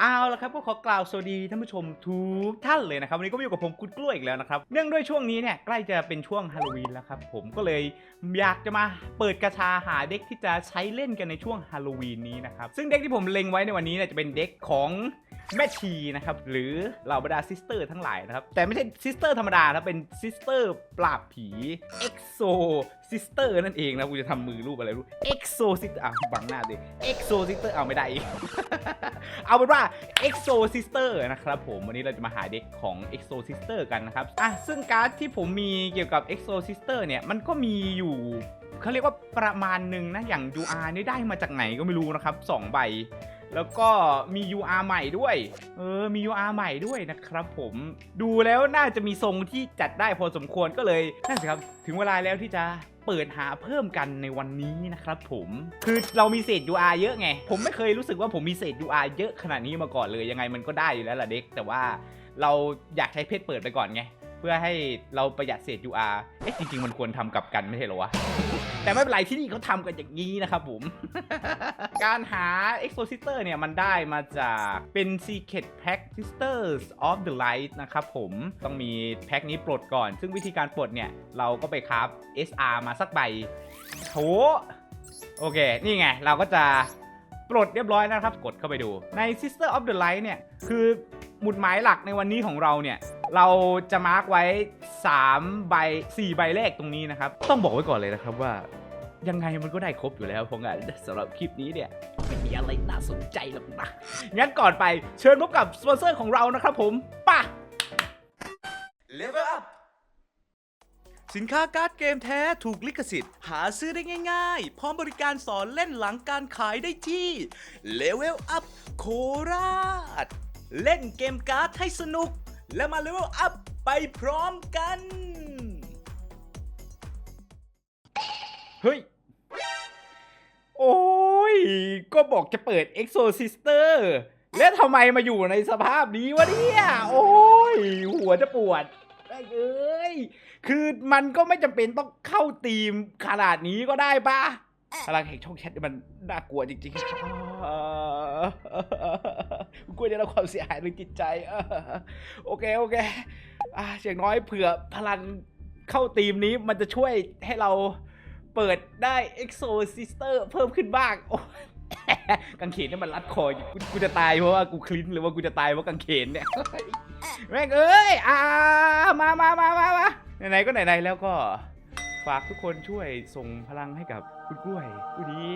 เอาละครับก็ขอกล่าวสวัสดีท่านผู้ชมทุกท่านเลยนะครับวันนี้ก็มาอยู่กับผมกุดกล้วยอีกแล้วนะครับเนื่องด้วยช่วงนี้เนี่ยใกล้จะเป็นช่วงฮาโลวีนแล้วครับผมก็เลยอยากจะมาเปิดกระชาหาเด็กที่จะใช้เล่นกันในช่วงฮาโลวีนนี้นะครับซึ่งเด็กที่ผมเล็งไว้ในวันนี้เนี่ยจะเป็นเด็กของแม่ชีนะครับหรือเหล่าบรรดาซิสเตอร์ทั้งหลายนะครับแต่ไม่ใช่ซิสเตอร์ธรรมดานะเป็นซิสเตอร์ปราบผีเอ็กโซซิสเตอร์นั่นเองนะกูจะทำมือรูปอะไรรู้เอ็กโซซิสเตอร์อะบังหน้าดิเอ็กโซซิสเตอร์เอาไม่ได้ เอาเป็นว่า Exo Sister นะครับผมวันนี้เราจะมาหาเด็กของ Exo Sister กันนะครับอะซึ่งการ์ดที่ผมมีเกี่ยวกับ Exo Sister เนี่ยมันก็มีอยู่เขาเรียกว่าประมาณหนึ่งนะอย่าง UR นี่ได้มาจากไหนก็ไม่รู้นะครับ2ใบแล้วก็มี UR ใหม่ด้วย เออ มี UR ใหม่ด้วยนะครับผม ดูแล้วน่าจะมีทรงที่จัดได้พอสมควรก็เลย นั่นสิครับ ถึงเวลาแล้วที่จะ เปิดหาเพิ่มกันในวันนี้นะครับผมคือเรามีเศษ UR เยอะไง ผมไม่เคยรู้สึกว่าผมมีเศษ UR เยอะขนาดนี้มาก่อนเลยยังไงมันก็ได้อยู่แล้วล่ะเด็ก แต่ว่าเราอยากใช้เพชรเปิดไปก่อนไง เพื่อให้เราประหยัดเศษ UR เอ๊ะจริงๆมันควรทำกลับกันไม่ใช่เหรอวะ แต่ไม่เป็นไรที่นี่เขาทำกันอย่างนี้นะครับผม การหา Exosister เนี่ย มันได้มาจากเป็น Secret Pack Sisters of the Light นะครับผมต้องมีแพ็คนี้ปลดก่อน ซึ่งวิธีการปลดเนี่ย เราก็ไปครับ SR มาสักใบโถโอเค นี่ไง เราก็จะปลดเรียบร้อยนะครับ กดเข้าไปดูใน Sister of the Light เนี่ย คือหมุดหมายหลักในวันนี้ของเราเนี่ย เราจะมาร์กไว้ 3 ใบ 4 ใบแรกตรงนี้นะครับ ต้องบอกไว้ก่อนเลยนะครับว่า ยังไงมันก็ได้ครบอยู่แล้วเพราะงั้นสำหรับคลิปนี้เนี่ยไม่มีอะไรน่าสนใจหรอกนะงั้นก่อนไปเชิญพบกับสปอนเซอร์ของเรานะครับผมป่ะ Level Up สินค้าการ์ดเกมแท้ถูกลิขสิทธิ์ หาซื้อได้ง่ายๆ พร้อมบริการสอนเล่นหลังการขายได้ที่ Level Up โคราช เล่นเกมการ์ดให้สนุก และมา Level Up ไปพร้อมกัน เฮ้ย โอ้ย ก็บอกจะเปิด Exo Sister แล้วทำไมมาอยู่ในสภาพนี้วะเนี่ย โอ้ย หัวจะปวดไอ้เอ้ย คือมันก็ไม่จำเป็นต้องเข้าทีมขนาดนี้ก็ได้ปะพลังแห่งช่องแชทมันน่ากลัวจริงๆ กลัวจะรับความเสียหายทางจิตใจโอเคโอเคอ่าอย่างน้อยเผื่อพลังเข้าทีมนี้มันจะช่วยให้เราเปิดได้ Exo Sister เพิ่มขึ้นบ้างกางเขนนี่มันรัดคอยกูจะตายเพราะว่ากูคลิ้นหรือว่ากูจะตายเพราะกางเขนเนี่ยแม่งเอ้ยอ่ามามามามามาไหนๆก็ไหนๆแล้วก็ฝากทุกคนช่วยส่งพลังให้กับคุณกล้วยผู้นี้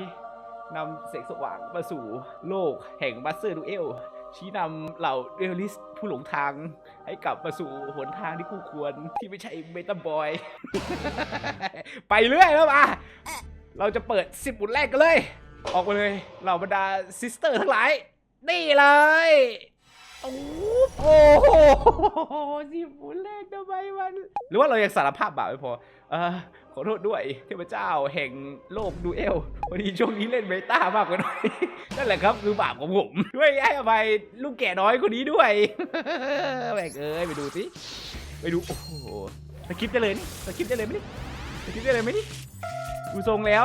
นำแสงสว่างมาสู่โลกแห่งบัสเซอร์ดูเอลชี้นำเหล่าเดลิสผู้หลงทาง ให้กลับมาสู่หนทางที่คู่ควรที่ไม่ใช่เมตาบอย ไปเรื่อยแล้วมาเราจะเปิดสิบบุญแรกกันเลย ออกมาเลยเหล่าบรรดาซิสเตอร์ทั้งหลาย นี่เลย โอ้โหสิบบุญแรกทำไมมันหรือว่าเรายังสารภาพบาปไม่พอเออขอโทษด้วยเทพเจ้าแห่งโลกดูเอลวันนี้ช่วงนี้เล่นเบต้ามากกว่าหน่อยนั่นแหละครับคือบาปของผมด้วยให้อภัยลูกแก่น้อยคนนี้ด้วยแม่งเอ้ยไปดูสิไปดูโอ้โหสคริปได้เลยนี่สคริปได้เลยไหมนี่สคริปได้เลยไหมนี่ดูทรงแล้ว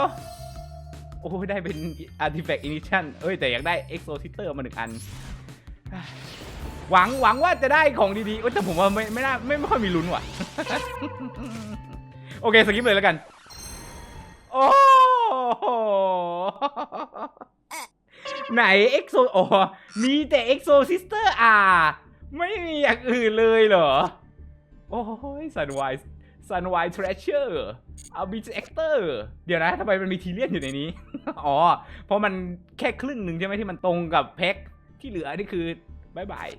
โอ้ยได้เป็น artifact ignition เอ้ยแต่อยากได้ exo sister มาหนึ่งอัน หวังหวังว่าจะได้ของดีๆแต่ผมว่าไม่ไม่น่าไม่ไม่ค่อยมีลุ้นว่ะ โอเคสกิปเลยแล้วกัน โอ้โหไหน EXO อ๋อมีแต่ EXO Sister อ่าไม่มีอย่างอื่นเลยเหรอ โอ้ย Sunwise Sunwise Treasure a b i t Actor เดี๋ยวนะทำไมมันมีทีเลียนอยู่ในนี้ อ๋อ เพราะมันแค่ครึ่งหนึ่งใช่ไหมที่มันตรงกับแพ็คที่เหลือนี่คือบายบาย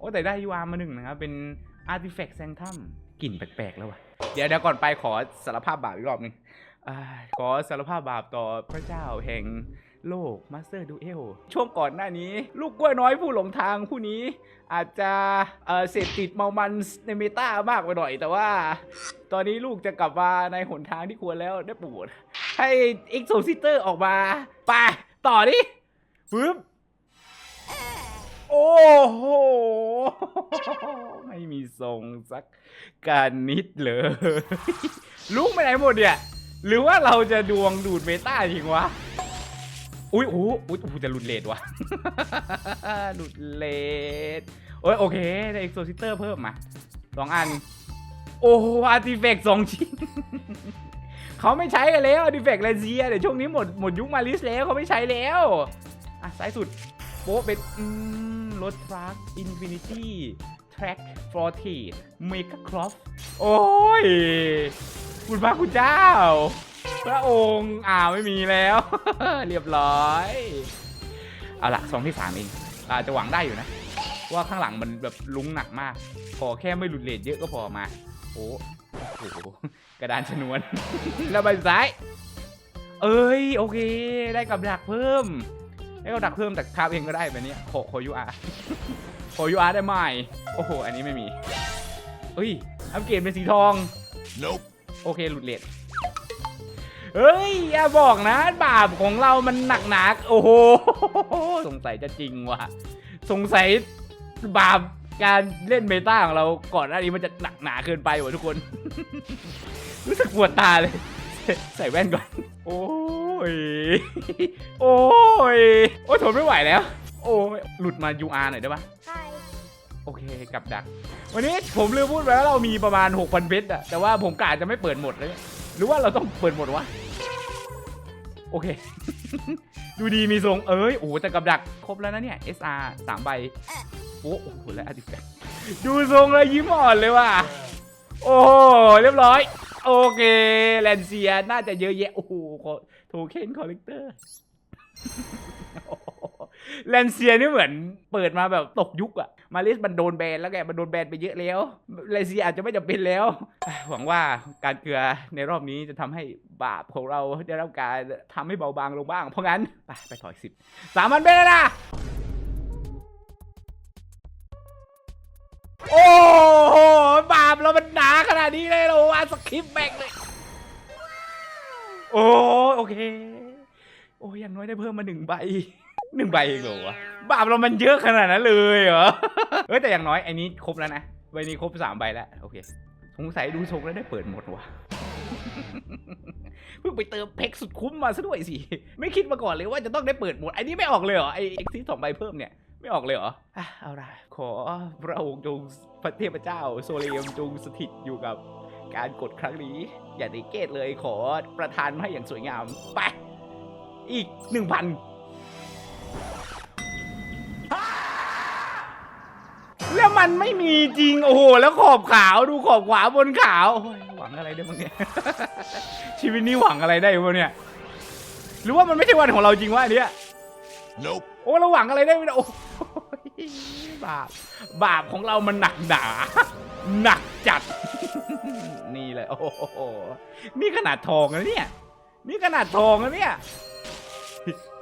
โอ้แต่ได้ยูอาร์มาหนึ่งนะครับ เป็น Artifact Sanctum กลิ่นแปลกๆแล้ววะเดี๋ยวเดี๋ยวก่อนไปขอสารภาพบาปอีกรอบหนึงอขอสารภาพบาปต่อพระเจ้าแห่งโลกมาสเตอร์ดูเอลช่วงก่อนหน้านี้ ลูกกล้วยน้อยผู้หลงทางผู้นี้ อาจจะเเสพติดเมามันในเมตามากไปหน่อย แต่ว่า ตอนนี้ลูกจะกลับมาในหนทางที่ควรแล้วได้โปรดให้เอ็กโซซิเตอร์ออกมา ไป ต่อดิปึ๊บ โอ้โห ไม่มีทรงสักการนิดเลยลุกไปไหนหมดเนี่ย หรือว่าเราจะดวงดูดเมตาจริงวะ อุ้ยโอ้อุ้ยโอ้จะหลุดเลดวะหลุดเลดโอ้ยโอเค ได้เอ็กโซซิเตอร์เพิ่มมาสองอัน โอ้อาร์ติแฟกต์สองชิ้นเขาไม่ใช้กันแล้วอาร์ติแฟกต์เลเซียเดี๋ยวช่วงนี้หมดหมดยุคมาลิสแล้วเขาไม่ใช้แล้ว อะซ้ายสุดโป๊ะเป็นอืม รถทรัคอินฟินิตี้แทร็กฟอร์ทีเมกะครอฟโอ้ย คุณพระคุณเจ้า พระองค์อ่าไม่มีแล้ว เรียบร้อย เอาละซองที่สามเองอาจจะหวังได้อยู่นะ ว่าข้างหลังมันแบบลุ้งหนักมาก ขอแค่ไม่หลุดเลทเยอะก็พอมา โอ้โหกระดานชนวน แล้วใบสุดท้าย เอ้ย โอเค ได้กับดักเพิ่ม ได้กับดักเพิ่มแต่คาบเองก็ได้แบบนี้ขอขอยูอาร์ขอยูอาร์ได้ไหมโอ้โห อันนี้ไม่มีเอ้ย อัปเกรดเป็นสีทอง Nope. โอเค หลุดเลทเฮ้ย อย่าบอกนะ บาปของเรามันหนักหนักๆโอ้โห สงสัยจะจริงว่ะ สงสัยบาปการเล่นเมตาของเราก่อนหน้านี้มันจะหนักหนาเกินไปว่ะทุกคน รู้สึกปวดตาเลย ใส่แว่นก่อน โอ้ ย โอ้ย โอ้ยทนไม่ไหวแล้ว โอ้ยหลุดมา UR หน่อยได้ปะ Hi. โอเคกับดัก วันนี้ผมลืมพูดไปว่าเรามีประมาณ 6,000เพชรอะแต่ว่าผมกะจะไม่เปิดหมดเลย หรือว่าเราต้องเปิดหมดวะ โอเค ดูดีมีทรง เอ้ย โอ้โหแต่กับดัก ครบแล้วนะเนี่ย SR สามใบ โอ้โหแล้วอาร์ติแฟกต์ดูทรงแล้วยิ้มอ่อนเลยว่ะ โอ้โหเรียบร้อย โอเค แลนเซียน่าจะเยอะแยะ โอ้โห โทเค็นคอลเลกเตอร์แลนเซียนี่เหมือนเปิดมาแบบตกยุคอะมาลิสมันโดนแบนแล้วแกมันโดนแบนไปเยอะแล้วแลนเซียอาจจะไม่จำเป็นแล้ว หวังว่าการเกลือในรอบนี้จะทำให้บาปของเราได้รับการทำให้เบาบางลงบ้าง เพราะงั้น ไปไปถอยสิบสามพันเบนแล้วนะโอ้โหบาปเรามันหนาขนาดนี้เลยเหรอวะสคริปต์แบกเลย โอ้โอเค โอ้ยอย่างน้อยได้เพิ่มมาหนึ่งใบหนึ่งใบเองเหรอวะบาปเรามันเยอะขนาดนั้นเลยเหรอเฮ้ยแต่อย่างน้อยไอ้นี้ครบแล้วนะใบนี้ครบสามใบแล้วโอเคสงสัยดูทรงแล้วได้เปิดหมดว่ะเพิ่งไปเติมเพกสุดคุ้มมาซะด้วยสิ ไม่คิดมาก่อนเลยว่าจะต้องได้เปิดหมดไอ้นี้ไม่ออกเลยเหรอไอ้เอ็กซิสสองใบเพิ่มเนี่ยไม่ออกเลยเหรออะเอาละขอพระองค์จงพระเทพเจ้า โซเลียมจงสถิตอยู่กับ การกดครั้งนี้ อย่าได้เกตเลยขอประทานมาให้อย่างสวยงาม ไป อีกหนึ่งพันแล้วมันไม่มีจริง โอ้โห แล้วขอบขาวดูขอบขวาบนขาวโอ้ยหวังอะไรได้บ้างเนี่ยชีวิตนี้หวังอะไรได้บ้างเนี่ยหรือว่ามันไม่ใช่วันของเราจริงวะอันเนี้ย Nope. โอ้เราหวังอะไรได้ไม่ได้โอ้ยบาปบาปของเรามันหนักหนา หนักจัด นี่เลยโอ้โหนี่ขนาดทองนะเนี่ย นี่ขนาดทองนะเนี่ย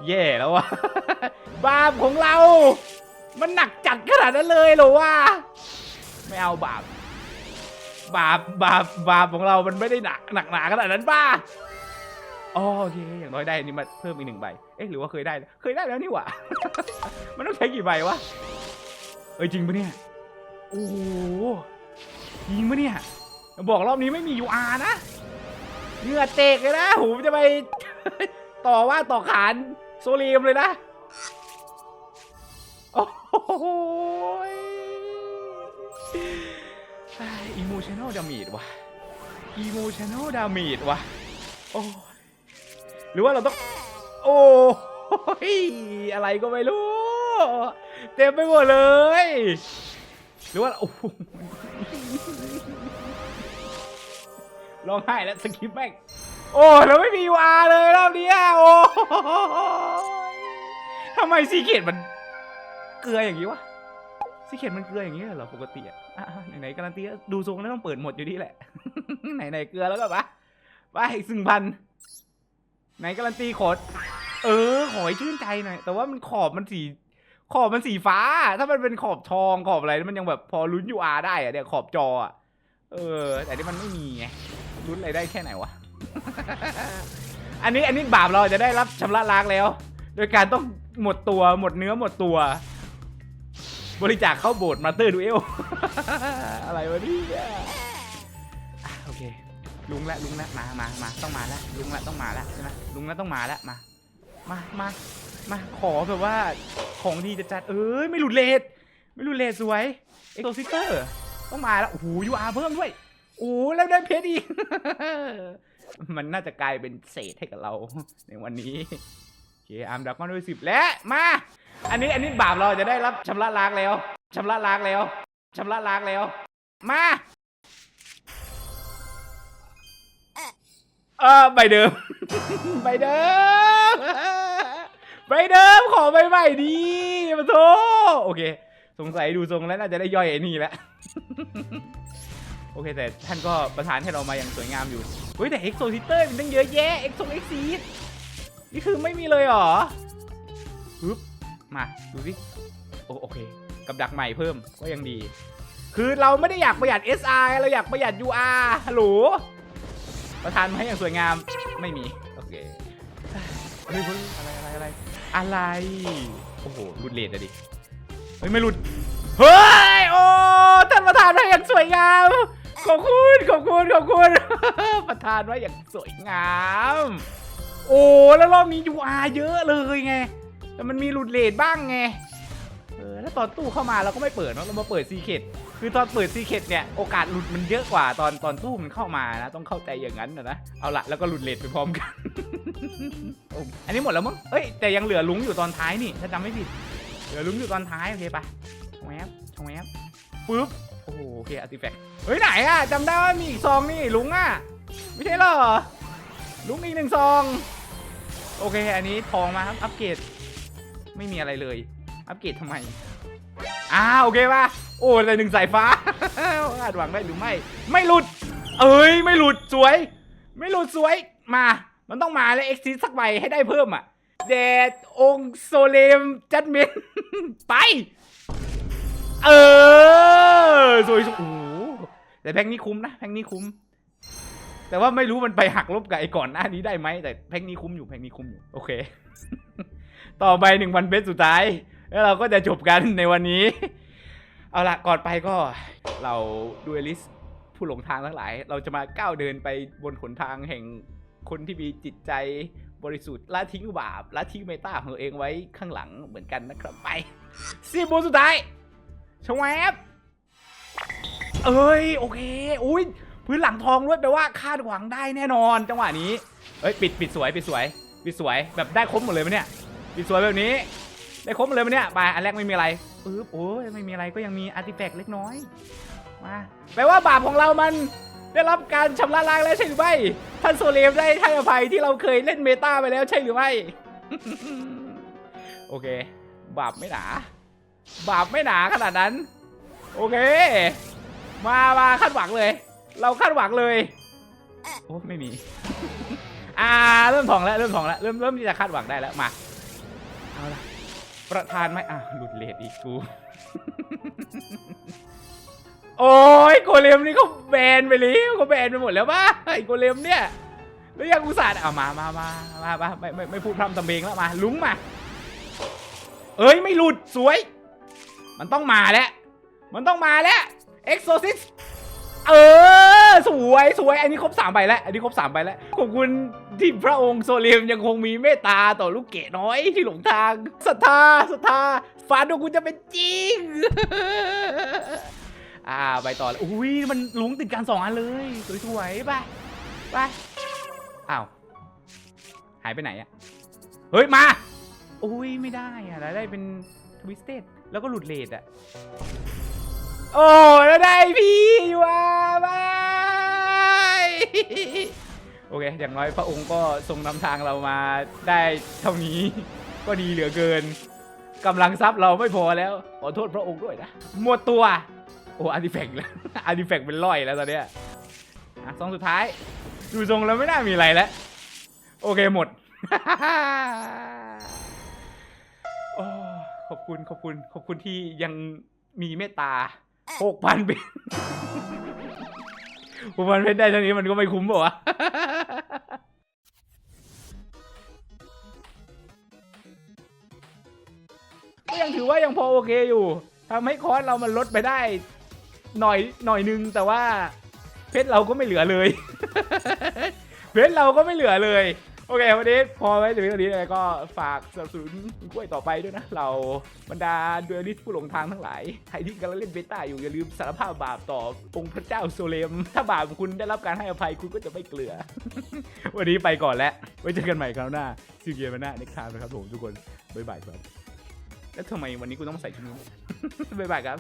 แย่แล้ววะบาปของเรา มันหนักจัดขนาดนั้นเลยเหรอวะไม่เอาบาป บาปบาปบาปของเรามันไม่ได้หนักหนักหนาขนาดนั้นป้าอ๋อโอเคอย่างน้อยได้อันนี้มาเพิ่มอีกหนึ่งใบ เอ๊ะหรือว่าเคยได้ เคยได้แล้วนี่หว่า มันต้องใช้กี่ใบวะ เอ้ยจริงปะเนี่ย โอ้โหจริงปะเนี่ย บอกรอบนี้ไม่มี UR นะเหงื่อเตกเลยนะผมจะไป ต่อว่าต่อขานโซลีมเลยนะ โอ้โหอิโมชัน a ลดามีดว่ะอิโมชัน a ลดามีดว่ะโอ้หรือว่าเราต้อง โอ้ยอะไรก็ไม่รู้ เต็มไปหมดเลย หรือว่าโอ้ ร้องไห้แล้วสกิปแม่งโอ้แล้วไม่มีวาเลยรอบนี้โอ้ยทำไมซีเกตมัน เกลืออย่างนี้วะซีเกตมันเกลืออย่างนี้เหรอปกติอะอะไหนๆการันตีดูทรงแล้วต้องเปิดหมดอยู่ดีแหละ ไหนๆเกลือแล้วก็ปะไปสึ่งพันไหนการันตีขอเออขอให้ชื่นใจหน่อยแต่ว่ามันขอบมันสีขอบมันสีฟ้า ถ้ามันเป็นขอบทองขอบอะไรมันยังแบบพอลุ้นยูอาได้อะเนี่ยขอบจออะเออ แต่นี่มันไม่มีไง ลุ้นอะไรได้แค่ไหนวะ อันนี้อันนี้บาปเราจะได้รับชำระล้างแล้ว โดยการต้องหมดตัวหมดเนื้อหมดตัว บริจาคเข้าโบสถ์มาเตอร์ดูเอล อะไรวะเนี่ยอะโอเค ลุงละลุงละมามามาต้องมาละลุงละต้องมาละใช่ไหมลุงละต้องมาละมา มามามาขอแบบว่าของดีจะจัดเอ้ยไม่หลุดเลทไม่หลุดเลทสวยเอ็กโซซิเตอร์ต้องมาแล้วโอ้โหยูอาร์เพิ่มด้วย โอ้แล้วได้เพชรอีก มันน่าจะกลายเป็นเศษให้กับเราในวันนี้โอเคอาร์มดักก้อนด้วยสิบและมา อันนี้อันนี้บาปเราจะได้รับชำระล้างแล้วชำระล้างแล้วชำระล้างแล้ว มาเออใบเดิมใบเดิมใบเดิมขอใบใหม่ดีมาโทโอเค สงสัยดูทรงแล้วน่าจะได้ย่อยไอ้นี่แล้ว อเคแต่ท่านก็ประทานให้เรามาอย่างสวยงามอยู่เฮ้ยแต่เอ็กโซซิเตอร์มันตั้งเยอะแยะเอ็กโซเอ็กซีดนี่คือไม่มีเลยหรอปึ๊บมาดูสิโอโอเค กับดักใหม่เพิ่มก็ยังดี คือเราไม่ได้อยากประหยัด SR เราอยากประหยัด UR ฮัลโหลประทานมาให้อย่างสวยงามไม่มี โอเคเฮ้ยอะไรอะไรอะไรอะไรโอ้โหหลุดเลทอะดิเฮ้ยไม่หลุดเฮ้ยโอ้ท่านประธานมาอย่างสวยงาม ขอบคุณ ขอบคุณ ขอบคุณ ประธานมาอย่างสวยงาม โอ้ แล้วรอบนี้ UR เยอะเลยไง แต่มันมีหลุดเลทบ้างไง เออ แล้วตอนตู้เข้ามาเราก็ไม่เปิดเนอะเรามาเปิดซีเคดคือตอนเปิดซีเคดเนี่ย โอกาสหลุดมันเยอะกว่าตอนตอนตู้มันเข้ามานะ ต้องเข้าใจอย่างนั้นนะนะ เอาละแล้วก็หลุดเลทไปพร้อมกัน อันนี้หมดแล้วมั้งเอ้ย แต่ยังเหลือลุงอยู่ตอนท้ายนี่ ถ้าจำไม่ผิด เหลือลุงอยู่ตอนท้ายโอเคปะชงแวบชงแวบปึ๊บโอ้โหโอ เคอาร์ติแฟกต์เฮ้ยไหนอะจำได้ว่ามีอีกซองนี่ลุงอะไม่ใช่หรอลุงอีกหนึ่งซอง โอเคอันนี้ทองมาครับอัปเกรดไม่มีอะไรเลย อัปเกรดทำไมอ่าโอเคป่ะโอ้แต่หนึ่งสายฟ้าคาดหวังได้หรือไม่ ไม่หลุด เอ้ยไม่หลุดสวย ไม่หลุดสวยมา มันต้องมาแล้วเอ็กซิสสักใบให้ได้เพิ่มอะเดดองโซเลมจัดเมนไป เออ สวยโอ้โหแต่แพ็งนี้คุ้มนะแพ็งนี้คุ้ม แต่ว่าไม่รู้มันไปหักลบกับไอ้ก่อนหน้านี้ได้ไหมแต่แพ็งนี้คุ้มอยู่แพ็งนี้คุ้มอยู่โอเค ต่อไปหนึ่งพันเบสสุดท้าย แล้วเราก็จะจบกันในวันนี้ เอาละก่อนไปก็เราดูเอลิสผู้หลงทางทั้งหลาย เราจะมาก้าวเดินไปบนขนทางแห่งคนที่มีจิตใจบริสุทธิ์ละทิ้งบาปละทิ้งเมตาของตัวเองไว้ข้างหลังเหมือนกันนะครับไปสี่โมสุดท้ายชวบ เอ้ยโอเคอุ้ยพื้นหลังทองด้วยแปลว่าคาดหวังได้แน่นอน จังหวะนี้เอ้ยปิดปิดสวยปิดสวยปิดสวยแบบได้ครบหมดเลยไหมเนี่ยปิดสวยแบบนี้ ได้ครบหมดเลยไหมเนี่ยไปอันแรกไม่มีอะไรปึ๊บโอ้ยไม่มีอะไรก็ยังมีอาร์ติแฟกต์เล็กน้อยมาแปลว่าบาปของเรามันได้รับการชำระล้างแล้วใช่หรือไม่ท่านโซเลมได้ให้อภัยที่เราเคยเล่นเมตาไปแล้วใช่หรือไม่โอเค บาปไม่หนา บาปไม่หนาขนาดนั้น โอเค มามาคาดหวังเลย เราคาดหวังเลย โอ้ไม่มี อ่า เริ่มถองแล้ว เริ่มถองแล้ว เริ่มเริ่มที่จะคาดหวังได้แล้ว มา เอาละประธานไหมอะหลุดเลทอีกกู โอ้ยโกเลมนี่เขาแบนไปแล้วเขาแบนไปหมดแล้วป่ะไอ้โกเลมเนี่ยแล้วยังอุตส่าห์เอามามามามามาไม่ไม่ไม่พูดพร่ำทำเพลงแล้วมา ลุ้งมา เอ้ยไม่หลุดสวย มันต้องมาแล้ว มันต้องมาแล้ว เอ็กโซซิสเออ สวยสวย อันนี้ครบสามใบแล้ว อันนี้ครบสามใบแล้ว ขอบคุณที่พระองค์โซเลมยังคงมีเมตตาต่อลูกเกดน้อยที่หลงทางศรัทธาศรัทธาฝันของคุณจะเป็นจริง อ่าไปต่อเลยอุ้ยมันลุงติดกันสองอันเลย สวยๆไปไปอ้าวหายไปไหนอะเฮ้ย มา อุ้ยไม่ได้อะได้เป็นทวิสเต็ดแล้วก็หลุดเลดอะ โอ้แล้วได้พี่อยู่อะบายโอเค อย่างน้อยพระองค์ก็ทรงนำทางเรามาได้เท่านี้ ก็ดีเหลือเกินกำลังทรัพย์เราไม่พอแล้ว ขอโทษพระองค์ด้วยนะหมดตัว โอ้อาร์ติแฟกต์แล้วอาร์ติแฟกต์เป็นร้อยแล้วตอนเนี้ยอะซองสุดท้าย ดูทรงแล้วไม่น่ามีอะไรแล้ว โอเคหมดอขอบคุณขอบคุณขอบคุณที่ยังมีเมตตา หกพันเป็นหกพันเพชรได้เท่านี้มันก็ไม่คุ้มป่าวะก็ยังถือว่ายังพอโอเคอยู่ทำให้คอสเรามันลดไปได้ หน่อยหน่อยนึงแต่ว่าเพชรเราก็ไม่เหลือเลย เพชรเราก็ไม่เหลือเลย โอเค วันนี้พอไว้ถึงตรงนี้เลยก็ฝากสนับสนุนคุณกล้วยต่อไปด้วยนะ เราบรรดาดูอลิสผู้หลงทางทั้งหลายใครที่กำลังเล่นเบต้าอยู่อย่าลืมสารภาพบาปต่อองค์พระเจ้าโซเลม ถ้าบาปของคุณได้รับการให้อภัยคุณก็จะไม่เกลือ วันนี้ไปก่อนแล้วไว้เจอกันใหม่คราวหน้าซีเกียร์มาหน้าในคราวนะครับผมทุกคนบ๊ายบายครับแล้วทำไมวันนี้กูต้องใส่ชุดนี้บ๊ายบายครับ